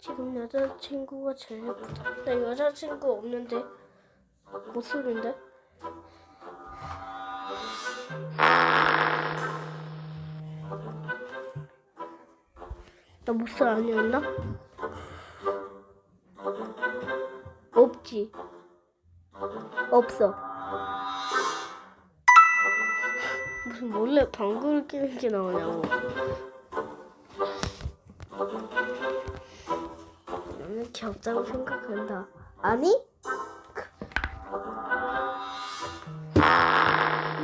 지금 여자친구가 제일 예쁘다. 나 여자친구 없는데 못소리인데? 나 목소리 아니었나? 없지. 없어. 무슨 몰래 방구를 끼는 게 나오냐고. 나는 귀엽다고 생각한다. 아니?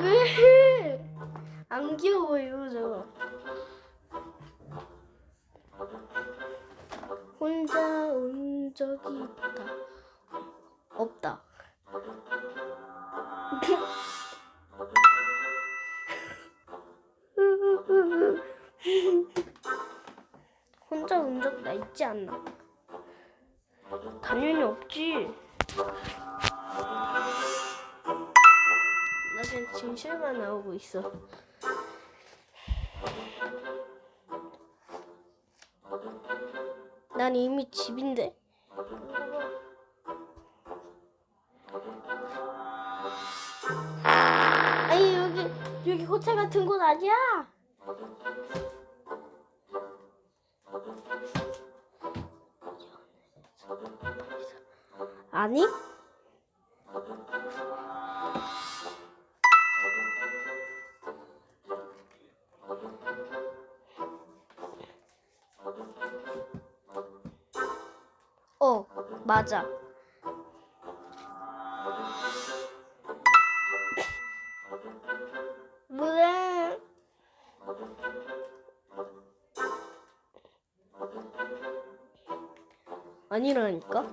왜? 안 귀여워요, 저. 혼자 온 적이 있다. 없다. 혼자 온 적 나 있지 않나? 당연히 없지. 나 지금 진실만 나오고 있어. 난 이미 집인데. 아니 여기 여기 호텔 같은 곳 아니야? 아니? 어, 맞아. 아니라니까?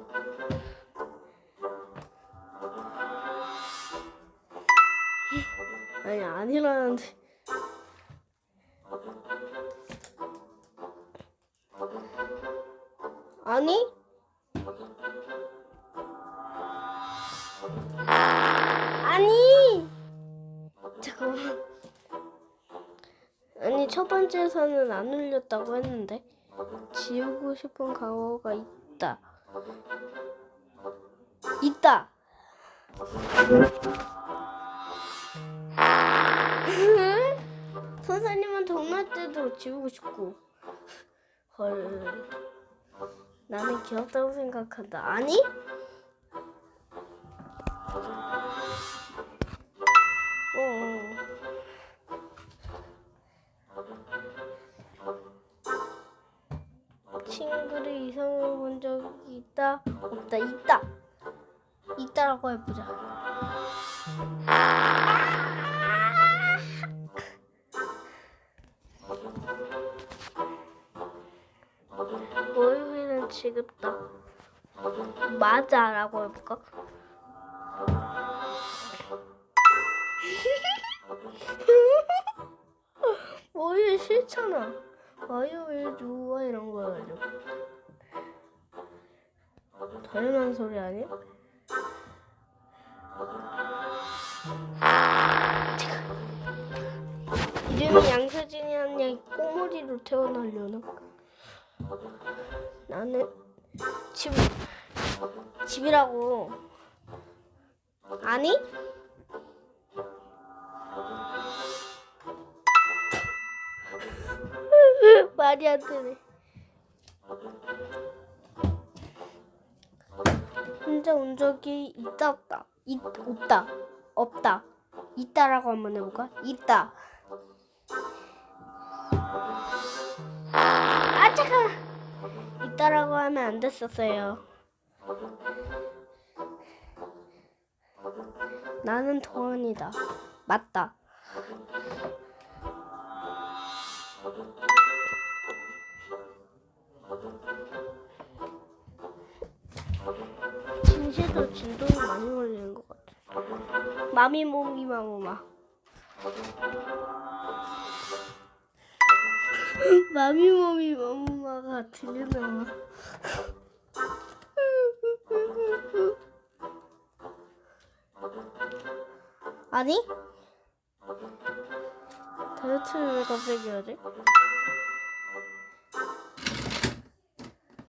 아니 아니라는데 아니? 아니 잠깐만 아니 첫 번째에서는 안 울렸다고 했는데 지우고 싶은 과거가 있 다. 있다. 선생님은 동날 때도 지우고 싶고. 헐. 나는 귀엽다고 생각한다. 아니? 친구를 이성을 본 적이 있다? 없다. 있다. 있다라고 해보자. 월요일은 지겹다. 맞아라고 해볼까? 월요일 싫잖아. 화요일 좋아 이런 거 해가지고. 당연한 소리 아니야? 이름이 양서진이 아니야 꼬물이로 태어나려나? 나는 집 집이라고 아니? 말이 안 되네. 혼자 온 적이 있다 없다. 있 없다. 없다. 있다라고 한번 해볼까? 있다. 아 잠깐. 있다라고 하면 안 됐었어요. 나는 도원이다. 맞다. 진실도 진동이 많이 걸리는 것 같아. 마미 모미 마모마. 마미 모미 마모마가 들리나 봐. 아니? 다이어트를 왜 갑자기 하지?